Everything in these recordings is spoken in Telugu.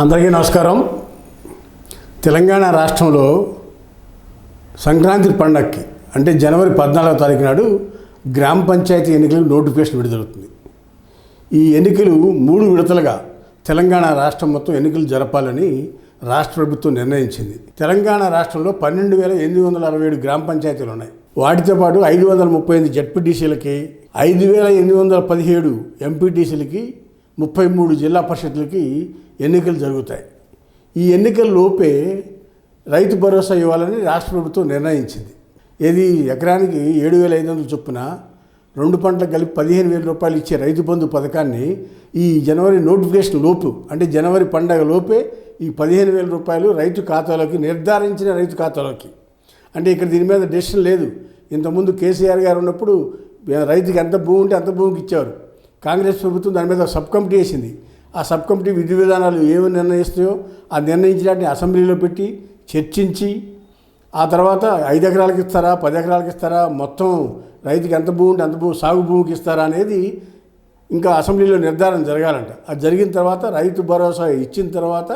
అందరికీ నమస్కారం. తెలంగాణ రాష్ట్రంలో సంక్రాంతి పండగకి అంటే జనవరి పద్నాలుగో తారీఖు నాడు గ్రామ పంచాయతీ ఎన్నికలకు నోటిఫికేషన్ విడుదలవుతుంది ఈ ఎన్నికలు మూడు విడతలుగా తెలంగాణ రాష్ట్రం మొత్తం ఎన్నికలు జరపాలని రాష్ట్ర ప్రభుత్వం నిర్ణయించింది. తెలంగాణ రాష్ట్రంలో పన్నెండు వేల ఎనిమిది వందల అరవై ఏడు గ్రామ పంచాయతీలు ఉన్నాయి. వాటితో పాటు ఐదు వందల ముప్పై ఎనిమిది జడ్పీటీసీలకి ఐదు వేల ఎనిమిది వందల పదిహేడు ఎంపీటీసీలకి ముప్పై మూడు జిల్లా పరిషత్లకి ఎన్నికలు జరుగుతాయి. ఈ ఎన్నికల లోపే రైతు భరోసా ఇవ్వాలని రాష్ట్ర ప్రభుత్వం నిర్ణయించింది. ఇది ఎకరానికి ఏడు వేల ఐదు వందల చొప్పున రెండు పంటలు కలిపి పదిహేను వేల రూపాయలు ఇచ్చే రైతు బంధు పథకాన్ని ఈ జనవరి నోటిఫికేషన్ లోపు అంటే జనవరి పండగ లోపే ఈ పదిహేను వేల రూపాయలు రైతు ఖాతాలోకి నిర్ధారించిన రైతు ఖాతాలోకి. అంటే ఇక్కడ దీని మీద డెసిషన్ లేదు. ఇంతకుముందు కేసీఆర్ గారు ఉన్నప్పుడు రైతుకి ఎంత భూమి ఉంటే అంత భూమికి ఇచ్చారు కాంగ్రెస్ ప్రభుత్వం దాని మీద సబ్ కమిటీ వేసింది. ఆ సబ్ కమిటీ విధి విధానాలు ఏమి నిర్ణయిస్తాయో ఆ నిర్ణయించినట్టు అసెంబ్లీలో పెట్టి చర్చించి ఆ తర్వాత ఐదు ఎకరాలకు ఇస్తారా పది ఎకరాలకు ఇస్తారా మొత్తం రైతుకి ఎంత భూమి ఉంటే అంత భూమి సాగు భూమికి ఇస్తారా అనేది ఇంకా అసెంబ్లీలో నిర్ధారణ జరగాలంట. అది జరిగిన తర్వాత రైతు భరోసా ఇచ్చిన తర్వాత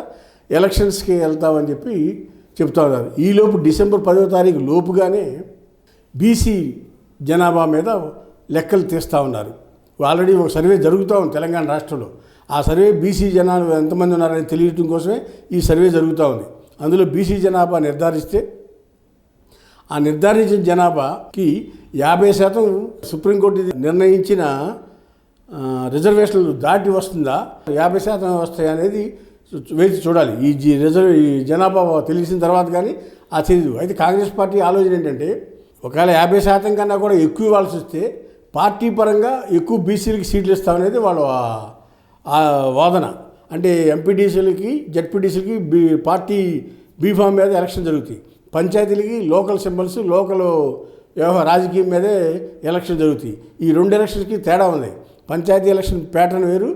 ఎలక్షన్స్కి వెళ్తామని చెప్పి చెప్తా ఉన్నారు. ఈలోపు డిసెంబర్ పదో తారీఖు లోపుగానే బీసీ జనాభా మీద లెక్కలు తీస్తూ ఉన్నారు. ఆల్రెడీ ఒక సర్వే జరుగుతూ ఉంది తెలంగాణ రాష్ట్రంలో. ఆ సర్వే బీసీ జనాలు ఎంతమంది ఉన్నారని తెలియటం కోసమే ఈ సర్వే జరుగుతూ ఉంది. అందులో బీసీ జనాభా నిర్ధారిస్తే ఆ నిర్ధారించిన జనాభాకి యాభై శాతం సుప్రీంకోర్టు నిర్ణయించిన రిజర్వేషన్లు దాటి వస్తుందా? యాభై శాతం వస్తాయి అనేది వేచి చూడాలి. ఈ జి- రిజర్వ్ ఈ జనాభా తెలిసిన తర్వాత కానీ ఆ తెలియదు అయితే కాంగ్రెస్ పార్టీ ఆలోచన ఏంటంటే ఒకవేళ యాభై శాతం కన్నా కూడా ఎక్కువ ఇవ్వాల్సి వస్తే పార్టీ పరంగా ఎక్కువ బీసీలకి సీట్లు ఇస్తామనేది వాళ్ళ వాదన. అంటే ఎంపీటీసీలకి జడ్పీటీసీలకి బీ పార్టీ బీఫామ్ మీద ఎలక్షన్ జరుగుతాయి. పంచాయతీలకి లోకల్ సింబల్స్ లోకల్ వ్యవహార రాజకీయం మీదే ఎలక్షన్ జరుగుతాయి. ఈ రెండు ఎలక్షన్స్కి తేడా ఉంది. పంచాయతీ ఎలక్షన్ ప్యాటర్న్ వేరు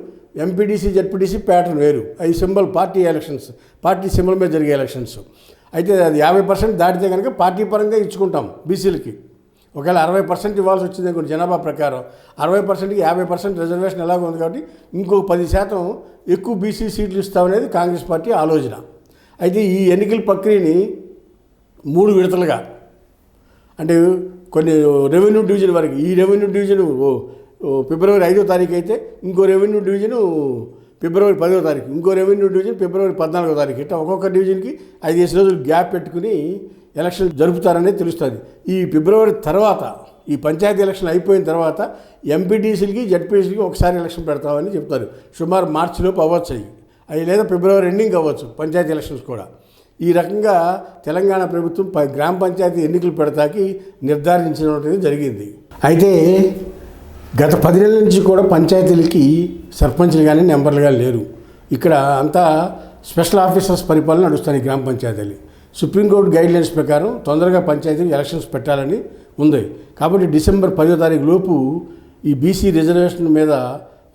ఎంపీటీసీ జడ్పీటీసీ ప్యాటర్న్ వేరు. అవి symbol party elections party symbol మీద జరిగే ఎలక్షన్స్. అయితే అది యాభై పర్సెంట్ దాటితే కనుక పార్టీ పరంగా ఇచ్చుకుంటాం బీసీలకి. ఒకవేళ అరవై పర్సెంట్ ఇవ్వాల్సి వచ్చింది అనుకోండి జనాభా ప్రకారం అరవై పర్సెంట్కి యాభై పర్సెంట్ రిజర్వేషన్ ఎలాగో ఉంది కాబట్టి ఇంకో పది శాతం ఎక్కువ బీసీ సీట్లు ఇస్తామనేది కాంగ్రెస్ పార్టీ ఆలోచన. అయితే ఈ ఎన్నికల ప్రక్రియని మూడు విడతలుగా అంటే కొన్ని రెవెన్యూ డివిజన్ వరకు ఈ రెవెన్యూ డివిజన్ ఫిబ్రవరి ఐదో తారీఖు అయితే ఇంకో రెవెన్యూ డివిజను ఫిబ్రవరి పదో తారీఖు ఇంకో రెవెన్యూ డివిజన్ ఫిబ్రవరి పద్నాలుగో తారీఖు. ఇట్లా ఒక్కొక్క డివిజన్కి ఐదేసి రోజులు గ్యాప్ పెట్టుకుని ఎలక్షన్ జరుపుతారనే తెలుస్తుంది. ఈ ఫిబ్రవరి తర్వాత ఈ పంచాయతీ ఎలక్షన్ అయిపోయిన తర్వాత ఎంపీటీసీలకి జడ్పీసీలకి ఒకసారి ఎలక్షన్ పెడతామని చెప్తారు. సుమారు మార్చిలోపు అవ్వచ్చు అవి అవి లేదా ఫిబ్రవరి ఎండింగ్ అవ్వచ్చు పంచాయతీ ఎలక్షన్స్ కూడా. ఈ రకంగా తెలంగాణ ప్రభుత్వం గ్రామ పంచాయతీ ఎన్నికలు పెడతాకి నిర్ధారించడం జరిగింది. అయితే గత పది నెలల నుంచి కూడా పంచాయతీలకి సర్పంచ్లు కానీ నెంబర్లుగా కానీ లేరు. ఇక్కడ అంతా స్పెషల్ ఆఫీసర్స్ పరిపాలన నడుస్తాయి ఈ గ్రామ పంచాయతీలు. సుప్రీంకోర్టు గైడ్లైన్స్ ప్రకారం తొందరగా పంచాయతీలు ఎలక్షన్స్ పెట్టాలని ఉంది. కాబట్టి డిసెంబర్ పదో తారీఖు లోపు ఈ బీసీ రిజర్వేషన్ మీద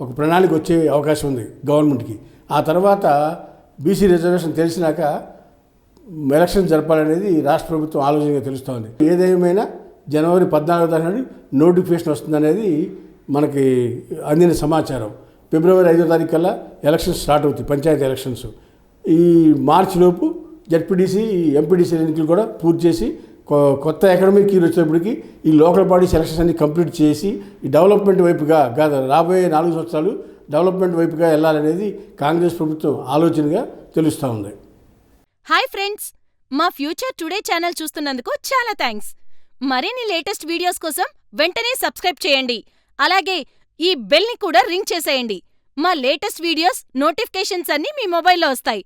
ఒక ప్రణాళిక వచ్చే అవకాశం ఉంది గవర్నమెంట్కి. ఆ తర్వాత బీసీ రిజర్వేషన్ తెలిసినాక ఎలక్షన్ జరపాలనేది రాష్ట్ర ప్రభుత్వం ఆలోచనగా తెలుస్తోంది. ఏదేమైనా జనవరి పద్నాలుగో తారీఖు నోటిఫికేషన్ వస్తుందనేది మనకి అందిన సమాచారం. ఫిబ్రవరి ఐదో తారీఖు కల్లా ఎలక్షన్స్ స్టార్ట్ అవుతాయి పంచాయతీ ఎలక్షన్స్. ఈ మార్చిలోపు లోపు జడ్పీటీసీ ఎంపీటీసీ ఎన్నికలు కూడా పూర్తి చేసి కొ- కొత్త అకాడమిక్ ఇయర్ వచ్చేటప్పటికి ఈ లోకల్ బాడీ సెలక్షన్స్ అన్ని కంప్లీట్ చేసి ఈ డెవలప్మెంట్ వైపుగా గత రాబోయే నాలుగు సంవత్సరాలు డెవలప్మెంట్ వైపుగా వెళ్ళాలనేది కాంగ్రెస్ ప్రభుత్వం ఆలోచనగా తెలుస్తూ ఉంది. Hi friends! మా ఫ్యూచర్ టుడే ఛానల్ చూస్తున్నందుకు చాలా థ్యాంక్స్. మరిన్ని లేటెస్ట్ వీడియోస్ కోసం వెంటనే సబ్స్క్రైబ్ చేయండి. అలాగే ఈ బెల్ని కూడా రింగ్ చేసేయండి. మా లేటెస్ట్ వీడియోస్ నోటిఫికేషన్స్ అన్నీ మీ మొబైల్లో వస్తాయి.